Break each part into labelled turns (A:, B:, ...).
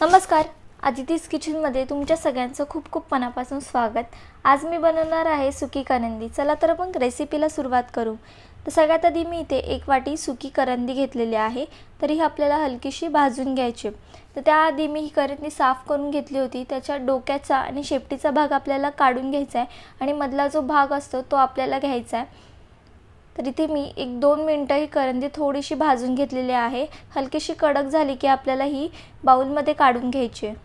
A: नमस्कार. आदितीस किचनमध्ये तुमच्या सगळ्यांचं खूप खूप मनापासून स्वागत. आज मी बनवणार आहे सुकी करंदी. चला तर मग रेसिपीला सुरुवात करू. तर सगळ्यात आधी मी इथे एक वाटी सुकी करंदी घेतलेली आहे. तरी ही आपल्याला हलकीशी भाजून घ्यायची तर त्याआधी मी ही करंदी साफ करून घेतली होती. त्याच्या डोक्याचा आणि शेपटीचा भाग आपल्याला काढून घ्यायचा आहे. आणि मधला जो भाग असतो तो आपल्याला घ्यायचा आहे. तर इथे मी एक दोन मिनटं ही करंदी थोडीशी भाजून घेतलेली आहे. हलकीशी कडक झाली की आपल्याला ही बाऊलमध्ये काढून घ्यायची आहे.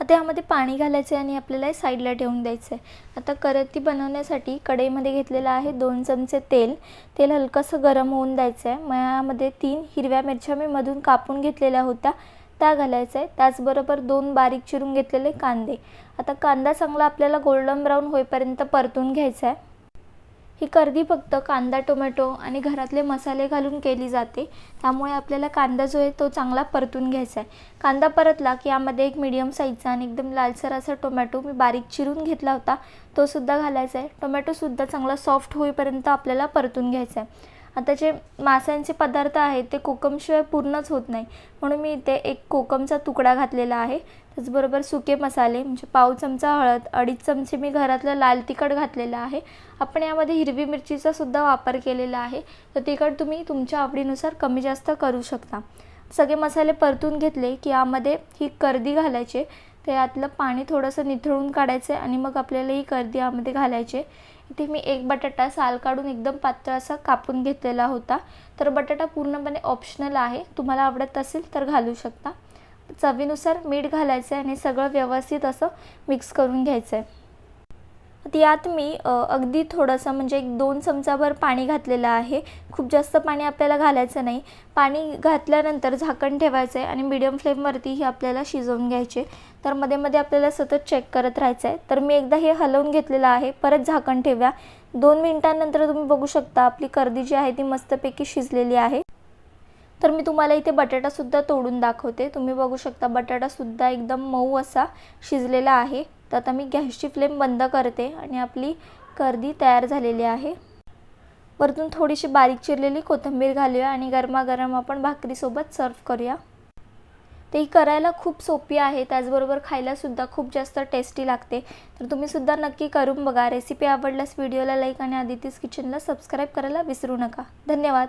A: आता यामध्ये पाणी घालायचं आहे आणि आपल्याला साईडला ठेवून द्यायचं आहे आता करंदी बनवण्यासाठी कढईमध्ये घेतलेलं आहे दोन चमचे तेल. तेल हलकंसं गरम होऊन द्यायचं आहे मग यामध्ये तीन हिरव्या मिरच्या मी मधून कापून घेतलेल्या होत्या. त्या घालायचं आहे त्याचबरोबर दोन बारीक चिरून घेतलेले कांदे. आता कांदा चांगला आपल्याला गोल्डन ब्राऊन होईपर्यंत परतून घ्यायचा आहे ही करदी फक्त कांदा टोमॅटो आणि घरातले मसाले घालून केली जाते. त्यामुळे आपल्याला कांदा जो आहे तो चांगला परतून घ्यायचा आहे. कांदा परतला की यामध्ये एक मीडियम साईजचा आणि एकदम लालसर असा टोमॅटो मी बारीक चिरून घेतला होता. तोसुद्धा घालायचा आहे. टोमॅटोसुद्धा चांगला सॉफ्ट होईपर्यंत आपल्याला परतून घ्यायचा आहे. आता जे माशांचे पदार्थ आहेत ते कोकमशिवाय पूर्णच होत नाही. म्हणून मी इथे एक कोकमचा तुकडा घातलेला आहे. त्याचबरोबर सुके मसाले म्हणजे पाव चमचा हळद अडीच चमचे मी घरातलं लाल तिखट घातलेलं आहे. आपण यामध्ये हिरवी मिरचीचा सुद्धा वापर केलेला आहे. तर तिखट तुम्ही तुमच्या आवडीनुसार कमी जास्त करू शकता. सगळे मसाले परतून घेतले की यामध्ये ही करदी घालायचे. ते यातलं पाणी थोडंसं निथळून काढायचं आहे आणि मग आपल्याला ही करदी यामध्ये घालायचे इथे मी एक बटाटा साल काढून एकदम पातळ असा कापून घेतलेला होता. तर बटाटा पूर्णपणे ऑप्शनल आहे. तुम्हाला आवडत असेल तर घालू शकता. चवीनुसार मीठ घालायचं आहे आणि सगळं व्यवस्थित असं मिक्स करून घ्यायचं आहे. त्यात यात मी अगदी थोडंसं म्हणजे एक दोन चमचाभर पाणी घातलेलं आहे. खूप जास्त पाणी आपल्याला घालायचं नाही. पाणी घातल्यानंतर झाकण ठेवायचं आहे आणि मीडियम फ्लेमवरती ही आपल्याला शिजवून घ्यायचे. तर मध्ये मध्ये आपल्याला सतत चेक करत राहायचं आहे तर मी एकदा हे हलवून घेतलेलं आहे. परत झाकण ठेव्या दोन मिनिटांनंतर तुम्ही बघू शकता आपली कर्दी जी आहे ती मस्तपैकी शिजलेली आहे. तर मी तुम्हाला इथे बटाटासुद्धा तोडून दाखवते. तुम्ही बघू शकता बटाटासुद्धा एकदम मऊ असा शिजलेला आहे. तर आता मी गॅसची फ्लेम बंद करते आणि आपली करदी तयार झालेली आहे. वरतून थोडीशी बारीक चिरलेली कोथिंबीर घालूया आणि गरमागरम आपण भाकरीसोबत सर्व करूया. ते ही करायला खूप सोपी आहे त्याचबरोबर खायलासुद्धा खूप जास्त टेस्टी लागते. तर तुम्हीसुद्धा नक्की करून बघा. रेसिपी आवडल्यास व्हिडिओला लाईक आणि आदितीस किचनला सबस्क्राईब करायला विसरू नका. धन्यवाद.